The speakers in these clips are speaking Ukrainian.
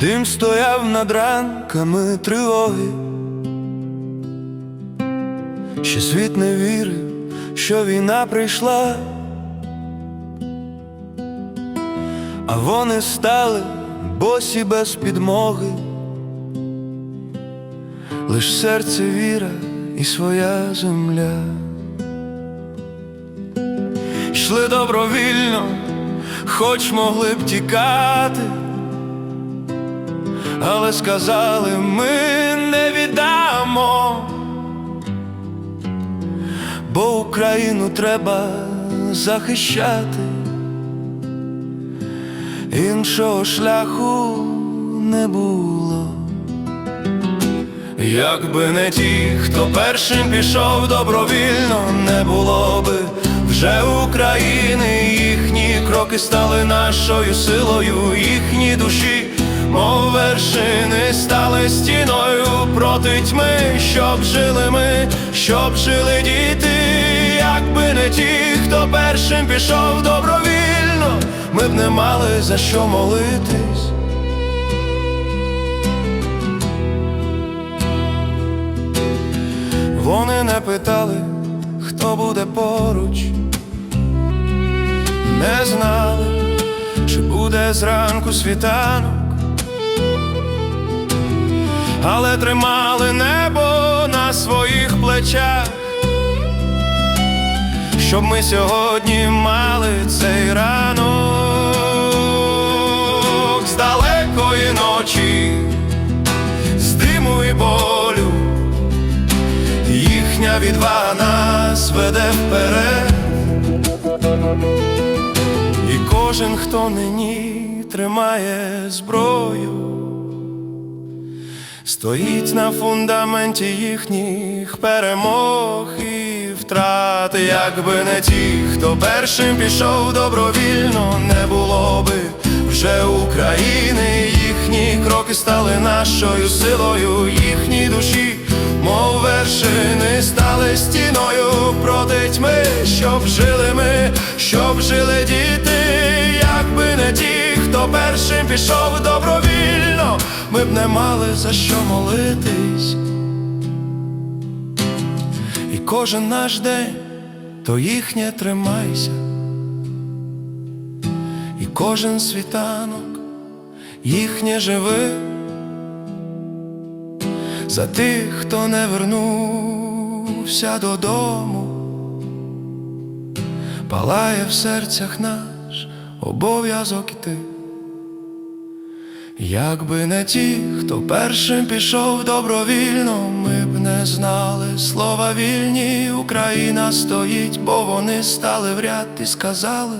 Дим стояв над ранками тривоги, ще світ не вірив, що війна прийшла, а вони стали босі без підмоги, лиш серце віра і своя земля. Йшли добровільно, хоч могли б тікати але сказали, ми не віддамо, бо Україну треба захищати, іншого шляху не було. Якби не ті, хто першим пішов добровільно, не було би вже України, їхні кроки стали нашою силою, їхні душі мов вершини стали стіною проти тьми, щоб жили ми, щоб жили діти, якби не ті, хто першим пішов добровільно, ми б не мали за що молитись. Вони не питали, хто буде поруч, не знали, чи буде зранку світанок але тримали небо на своїх плечах, щоб ми сьогодні мали цей ранок з далекої ночі, з диму і болю, їхня відвага нас веде вперед, і кожен, хто нині тримає зброю. Стоїть на фундаменті їхніх перемог і втрат, якби не ті, хто першим пішов добровільно, не було би вже України, їхні кроки стали нашою силою, їхні душі, мов вершини, стали стіною. Проти тьми, щоб жили ми, щоб жили діти, хто першим пішов добровільно ми б не мали за що молитись, і кожен наш день то їхнє тримайся, і кожен світанок їхнє живи, за тих, хто не вернувся додому, палає в серцях наш обов'язок іти. Якби не ті, хто першим пішов добровільно, ми б не знали слова вільні, Україна стоїть, бо вони стали в ряд і сказали,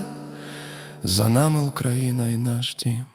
за нами Україна і наш дім.